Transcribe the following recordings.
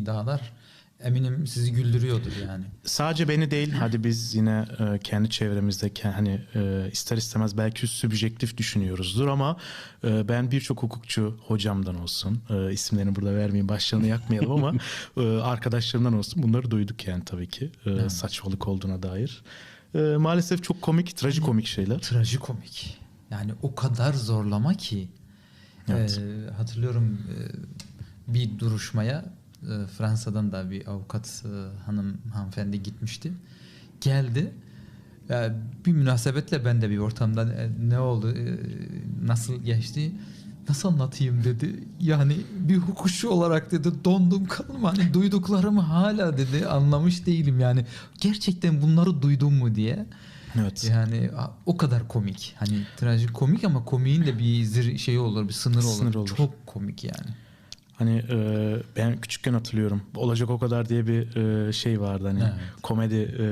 iddialar eminim sizi güldürüyordur yani. Sadece beni değil hadi biz yine e, kendi çevremizde ke- hani e, ister istemez belki sübjektif düşünüyoruzdur ama e, ben birçok hukukçu hocamdan olsun e, isimlerini burada vermeyeyim başlarını yakmayalım ama e, arkadaşlarımdan olsun bunları duyduk yani tabii ki e, saçmalık olduğuna dair. E, maalesef çok komik, trajikomik şeyler. Trajikomik. Yani o kadar zorlama ki. Evet. Ee, hatırlıyorum e, bir duruşmaya e, Fransa'dan da bir avukat e, hanım hanımefendi gitmişti. Geldi. Bir münasebetle ben de bir ortamda e, ne oldu, e, nasıl geçti, nasıl anlatayım dedi. Yani bir hukukçu olarak dedi dondum kaldım hani duyduklarımı hala dedi anlamış değilim yani. Gerçekten bunları duydum mu diye. Evet. Yani o kadar komik. Hani trajik komik ama komiğin de bir zir şeyi olur, bir sınırı olur. Sınır olur. Çok komik yani. Hani e, ben küçükken hatırlıyorum. Olacak o kadar diye bir e, şey vardı hani Evet. komedi e,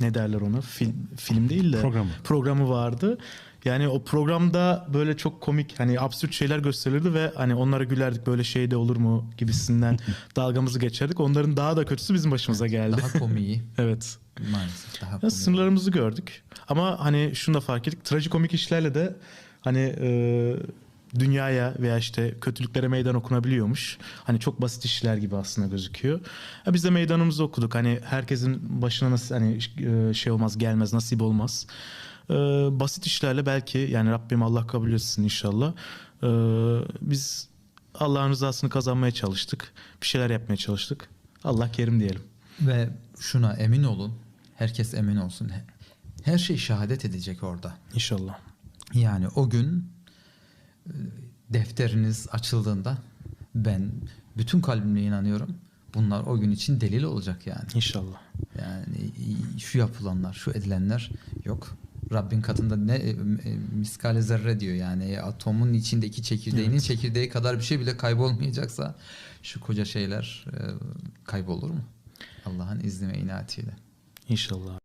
ne derler ona film, film değil de Programı. programı vardı. Yani o programda böyle çok komik hani absürt şeyler gösterilirdi ve hani onlara gülerdik böyle şey de olur mu gibisinden dalgamızı geçerdik. Onların daha da kötüsü bizim başımıza geldi. Daha komiği evet. maalesef daha komiği. sınırlarımızı gördük. Ama hani şunu da fark ettik. Trajikomik işlerle de hani e, dünyaya veya işte kötülüklere meydan okunabiliyormuş. Hani çok basit işler gibi aslında gözüküyor. Ya biz de meydanımızı okuduk. Hani herkesin başına nasıl hani e, şey olmaz gelmez nasip olmaz. E, basit işlerle belki yani Rabbim Allah kabul etsin inşallah. E, biz Allah'ın rızasını kazanmaya çalıştık. Bir şeyler yapmaya çalıştık. Allah kerim diyelim. Ve şuna emin olun. Herkes emin olsun. He- Her şey şehadet edecek orada. İnşallah. Yani o gün defteriniz açıldığında ben bütün kalbimle inanıyorum. Bunlar o gün için delil olacak yani. İnşallah. Yani şu yapılanlar, şu edilenler yok. Rabbin katında ne e, e, miskale zerre diyor yani atomun içindeki çekirdeğinin Evet. çekirdeği kadar bir şey bile kaybolmayacaksa şu koca şeyler e, kaybolur mu? Allah'ın izni ve inayetiyle. İnşallah.